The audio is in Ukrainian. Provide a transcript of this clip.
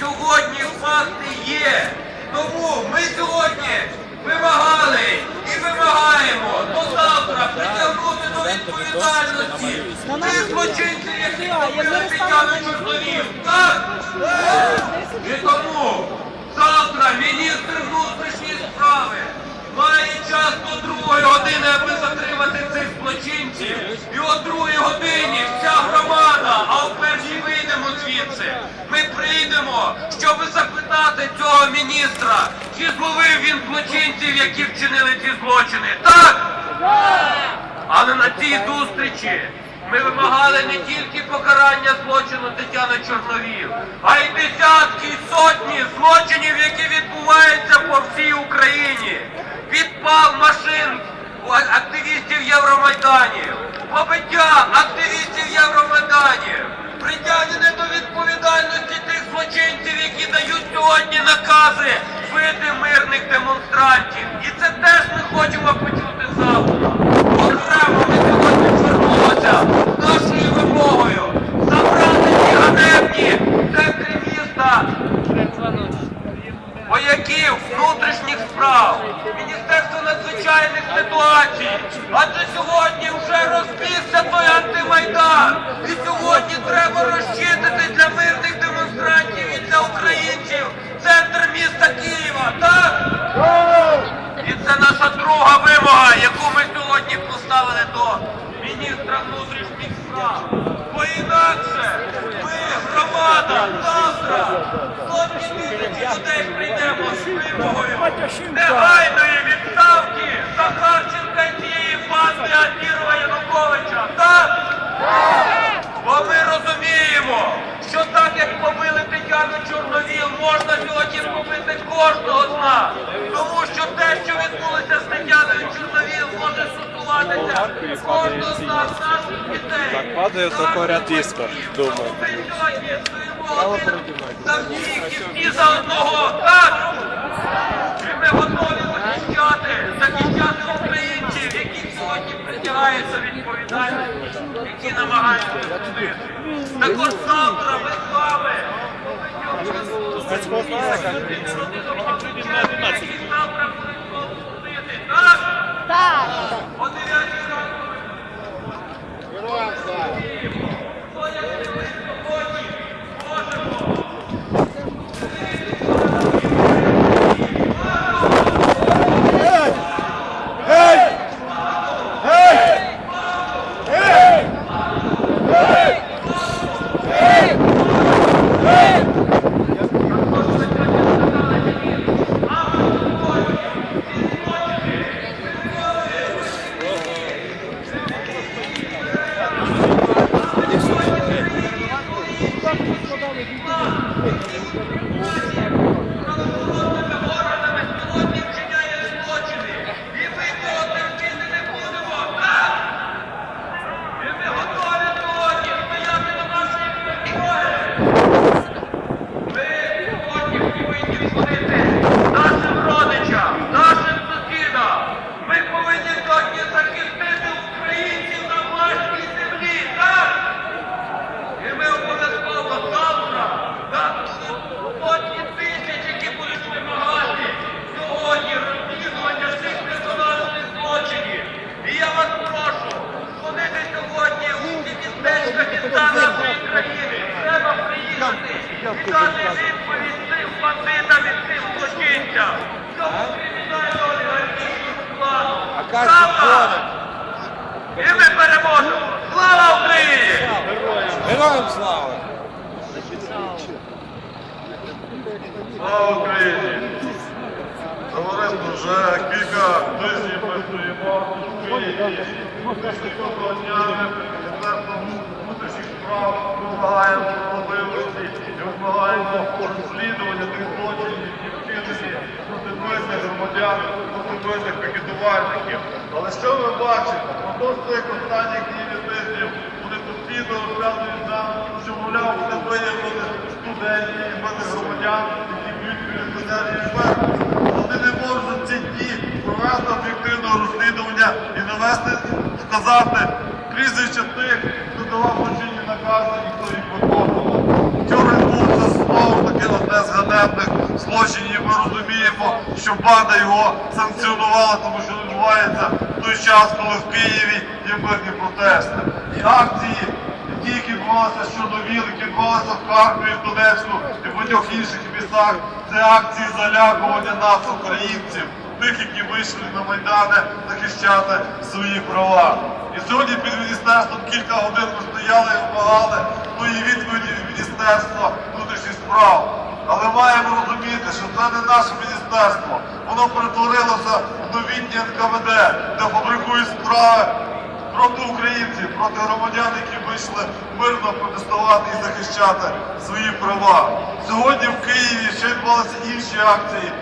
Сьогодні факти є. Тому ми сьогодні вимагали і вимагаємо до завтра притягнути до відповідальності тих злочинців, які побили Тетяну Чорновіл. Так? І тому завтра міністр внутрішньої справи має час до другої години, міністра, чи зловив він злочинців, які вчинили ці злочини. Так? Але на цій зустрічі ми вимагали не тільки покарання злочину Тетяни Чорновіл, а й десятки, й сотні злочинів, які відбуваються по всій Україні. Підпал машин активістів Євромайданів, побиття демонстрантів. І це теж ми хочемо почути завтра. Окремо ми сьогодні звернулися нашою вимогою забрати ці ганебні центри міста вояків внутрішніх справ, Міністерство надзвичайних ситуацій. Адже сьогодні вже розбігся той антимайдан. І сьогодні треба розчистити для мирних демонстрантів і для українців центр міста Києва. Так? І це наша друга вимога, яку ми сьогодні поставили до міністра внутрішніх справ. Бо інакше ми, громада, завтра сотні тисяч людей прийдемо з вимогою негайної відставки Захарченка і цієї банди Адмірова Януковича. Так? Бо ми розуміємо, що так як побили Тетяну Чорновіл, можна сьогодні побити кожного з нас. Тому що те, що відбулося з Тетяною Чорновіл, може наших дітей. Так падає наших тако рядисько, думаю. Тому Ми сьогодні за всіх і за одного. Так! І ми готові захищати, захищати українців, які сьогодні притягаються відповідальності, які намагаються судити. Так от завтра ми з вами які завтра будуть знову. Так? Так. avançar. І дати відповідь цим бандитам і цим злочинцям. Цьому кримінального олігархічному складу. Правда? І ми переможемо! Слава Україні! Героям слава! Слава Україні! Товариство, вже кілька тижнів ми стоїмо в Києві. Після цього дня ми Міністерством внутрішніх справ вимагаємо справедливості і вимагаємо розслідування тих злочинів, які вчинені громадян, проти мирних пікетувальників. Але що ми бачимо? Продовж цих останніх днів і тижнів вони постійно розказують нам, що, мовляв, вони виявили студентів і мирних громадян, які б'ють міліціонерів і фермерів. Вони не можуть ці дні провести об'єктивного розслідування і навести, сказати прізвища тих, хто давав злочинні накази і хто їх виконував. Знову таки одне злочинів. Ми розуміємо, що банда його санкціонувала, тому що відбувається той час, коли в Києві є мирні протести. І акції, які відбувалися щодо ВІЛ, які відбувалися в Харкові, в Донецьку і в багатьох інших містах, це акції залякування нас, українців, тих, які вийшли на Майдани захищати свої права. І сьогодні під міністерством кілька годин ми стояли і вимагали тої відповіді від Міністерства справ. Але маємо розуміти, що це не наше міністерство. Воно перетворилося в новітнє НКВД, де фабрикують справи проти українців, проти громадян, які вийшли мирно протестувати і захищати свої права. Сьогодні в Києві ще відбувалися інші акції.